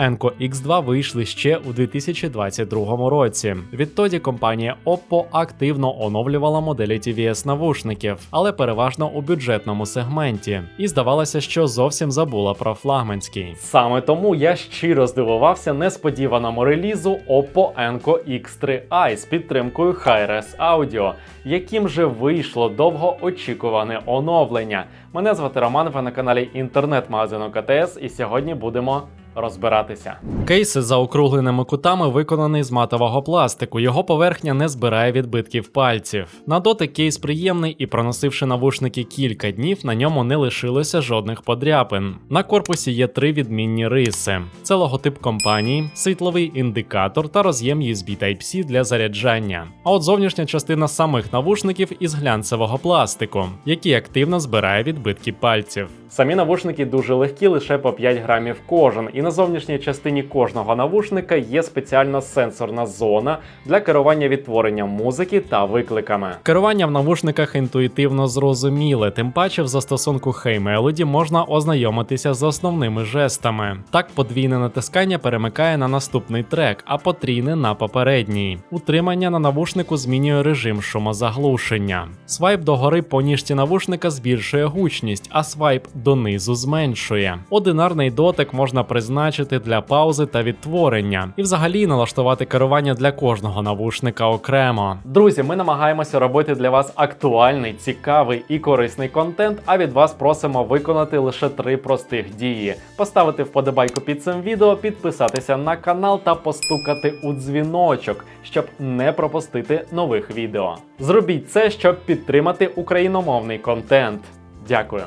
Enco X2 вийшли ще у 2022 році. Відтоді компанія Oppo активно оновлювала моделі TVS навушників, але переважно у бюджетному сегменті. І здавалося, що зовсім забула про флагманський. Саме тому я щиро здивувався несподіваному релізу Oppo Enco X3i з підтримкою Hi-Res Audio, яким же вийшло довгоочікуване оновлення. Мене звати Роман, ви на каналі інтернет-магазину КТС, і сьогодні будемо розбиратися. Кейси за округленими кутами виконаний з матового пластику. Його поверхня не збирає відбитків пальців. На дотик кейс приємний і проносивши навушники кілька днів, на ньому не лишилося жодних подряпин. На корпусі є три відмінні риси: це логотип компанії, світловий індикатор та роз'єм USB Type-C для заряджання. А от зовнішня частина самих навушників із глянцевого пластику, який активно збирає відбитки пальців. Самі навушники дуже легкі, лише по 5 грамів кожен, і на зовнішній частині кожного навушника є спеціальна сенсорна зона для керування відтворенням музики та викликами. Керування в навушниках інтуїтивно зрозуміле, тим паче в застосунку Hey Melody можна ознайомитися з основними жестами. Так, подвійне натискання перемикає на наступний трек, а потрійне на попередній. Утримання на навушнику змінює режим шумозаглушення. Свайп догори по ніжці навушника збільшує гучність, а свайп донизу зменшує. Одинарний дотик можна призначити для паузи та відтворення, і взагалі налаштувати керування для кожного навушника окремо. Друзі, ми намагаємося робити для вас актуальний, цікавий і корисний контент. А від вас просимо виконати лише три простих дії: поставити вподобайку під цим відео, підписатися на канал та постукати у дзвіночок, щоб не пропустити нових відео. Зробіть це, щоб підтримати україномовний контент. Дякую.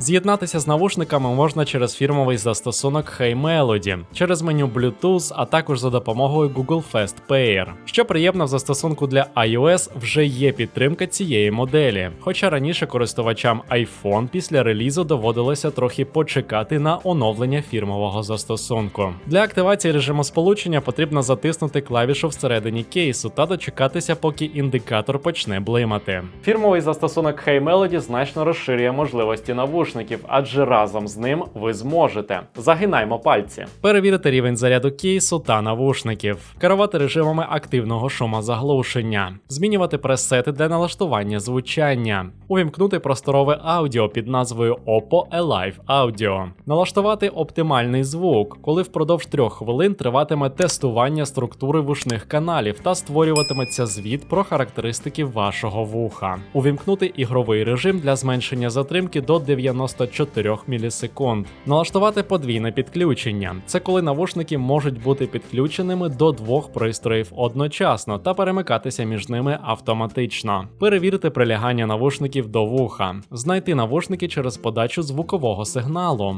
З'єднатися з навушниками можна через фірмовий застосунок Hey Melody, через меню Bluetooth, а також за допомогою Google Fast Pair. Що приємно, в застосунку для iOS вже є підтримка цієї моделі. Хоча раніше користувачам iPhone після релізу доводилося трохи почекати на оновлення фірмового застосунку. Для активації режиму сполучення потрібно затиснути клавішу всередині кейсу та дочекатися, поки індикатор почне блимати. Фірмовий застосунок Hey Melody значно розширює можливості навушників, адже разом з ним ви зможете. Загинаймо пальці. Перевірити рівень заряду кейсу та навушників, керувати режимами активного шумозаглушення, змінювати пресети для налаштування звучання, увімкнути просторове аудіо під назвою Oppo Alive Audio, налаштувати оптимальний звук, коли впродовж трьох хвилин триватиме тестування структури вушних каналів та створюватиметься звіт про характеристики вашого вуха, увімкнути ігровий режим для зменшення затримки до 94 мілісекунд. Налаштувати подвійне підключення. Це коли навушники можуть бути підключеними до двох пристроїв одночасно та перемикатися між ними автоматично. Перевірити прилягання навушників до вуха, знайти навушники через подачу звукового сигналу.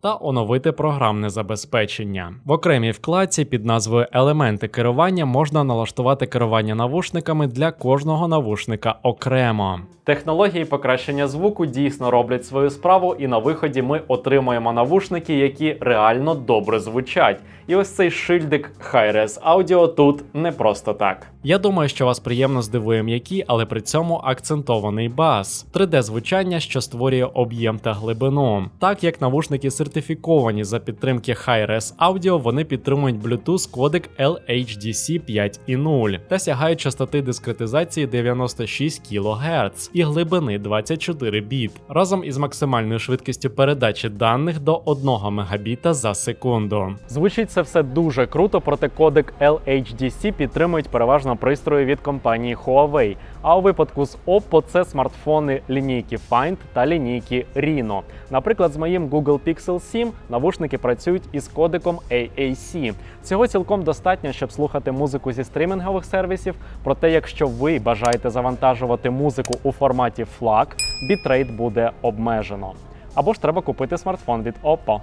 Та оновити програмне забезпечення. В окремій вкладці під назвою Елементи керування можна налаштувати керування навушниками для кожного навушника окремо. Технології покращення звуку дійсно роблять свою справу, і на виході ми отримуємо навушники, які реально добре звучать. І ось цей шильдик Hi-Res Audio тут не просто так. Я думаю, що вас приємно здивує м'який, але при цьому акцентований бас, 3D-звучання, що створює об'єм та глибину. Так як навушники сертифіковані за підтримки Hi-Res Audio, вони підтримують Bluetooth кодек LHDC 5.0 та сягають частоти дискретизації 96 кГц і глибини 24 біт, разом із максимальною швидкістю передачі даних до 1 Мбіта за секунду. Звучить це все дуже круто, проте кодек LHDC підтримують переважно пристрої від компанії Huawei. А у випадку з Oppo це смартфони лінійки Find та лінійки Reno. Наприклад, з моїм Google Pixel 7 навушники працюють із кодиком AAC. Цього цілком достатньо, щоб слухати музику зі стрімінгових сервісів. Проте, якщо ви бажаєте завантажувати музику у форматі FLAC, бітрейт буде обмежено. Або ж треба купити смартфон від Oppo.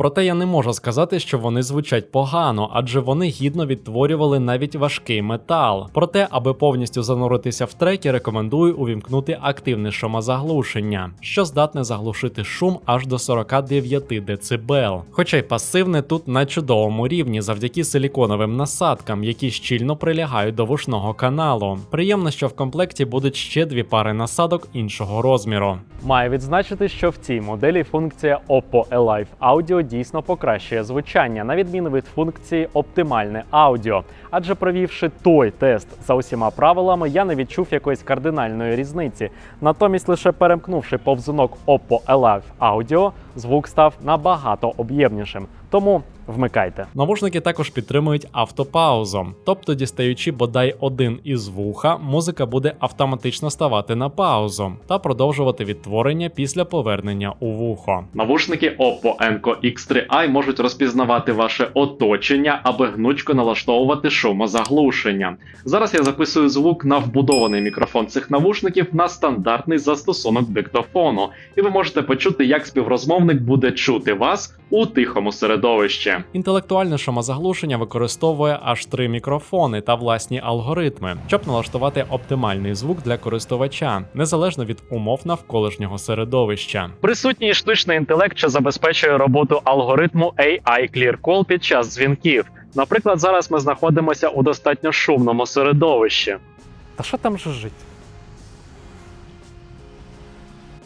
Проте я не можу сказати, що вони звучать погано, адже вони гідно відтворювали навіть важкий метал. Проте, аби повністю зануритися в треки, рекомендую увімкнути активне шумозаглушення, що здатне заглушити шум аж до 49 дБ. Хоча й пасивне тут на чудовому рівні завдяки силіконовим насадкам, які щільно прилягають до вушного каналу. Приємно, що в комплекті будуть ще дві пари насадок іншого розміру. Маю відзначити, що в цій моделі функція Oppo Alive Audio дійсно покращує звучання, на відміну від функції оптимальне аудіо. Адже провівши той тест за усіма правилами, я не відчув якоїсь кардинальної різниці. Натомість, лише перемкнувши повзунок Oppo Alive Audio, звук став набагато об'ємнішим. Тому вмикайте. Навушники також підтримують автопаузу, тобто, дістаючи бодай один із вуха, музика буде автоматично ставати на паузу та продовжувати відтворення після повернення у вухо. Навушники Oppo Enco X3i можуть розпізнавати ваше оточення, аби гнучко налаштовувати шумозаглушення. Зараз я записую звук на вбудований мікрофон цих навушників на стандартний застосунок диктофону, і ви можете почути, як співрозмовник буде чути вас у тихому середовищі. Інтелектуальне шумозаглушення використовує аж три мікрофони та власні алгоритми, щоб налаштувати оптимальний звук для користувача, незалежно від умов навколишнього середовища. Присутній штучний інтелект, що забезпечує роботу алгоритму AI Clear Call під час дзвінків. Наприклад, зараз ми знаходимося у достатньо шумному середовищі. Та що там же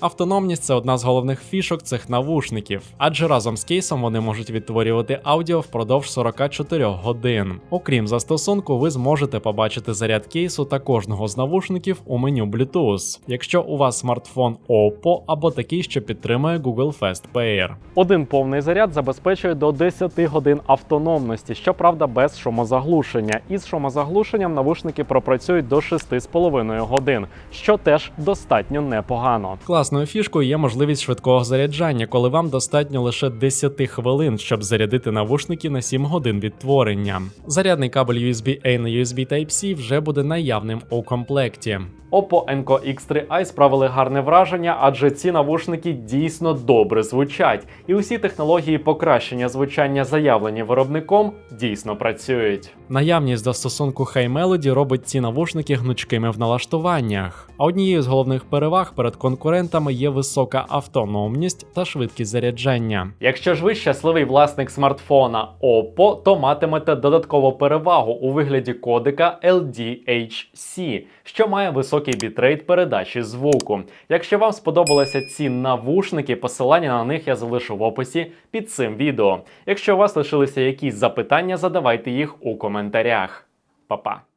Автономність це одна з головних фішок цих навушників, адже разом з кейсом вони можуть відтворювати аудіо впродовж 44 годин. Окрім застосунку, ви зможете побачити заряд кейсу та кожного з навушників у меню Bluetooth, якщо у вас смартфон Oppo або такий, що підтримує Google Fast Pair. Один повний заряд забезпечує до 10 годин автономності, щоправда, без шумозаглушення. Із шумозаглушенням навушники пропрацюють до 6,5 годин, що теж достатньо непогано. Класною фішкою є можливість швидкого заряджання, коли вам достатньо лише 10 хвилин, щоб зарядити навушники на 7 годин відтворення. Зарядний кабель USB-A на USB Type-C вже буде наявним у комплекті. Oppo Enco X3i справили гарне враження, адже ці навушники дійсно добре звучать, і усі технології покращення звучання, заявлені виробником, дійсно працюють. Наявність застосунку Hey Melody робить ці навушники гнучкими в налаштуваннях. А однією з головних переваг перед конкурентами є висока автономність та швидкість заряджання. Якщо ж ви щасливий власник смартфона Oppo, то матимете додаткову перевагу у вигляді кодека LDHC, що має високий бітрейт передачі звуку. Якщо вам сподобалися ці навушники, посилання на них я залишу в описі під цим відео. Якщо у вас лишилися якісь запитання, задавайте їх у коментарях. Па-па!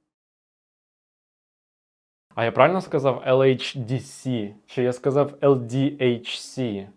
А я правильно сказав LHDC? Чи я сказав LDHC?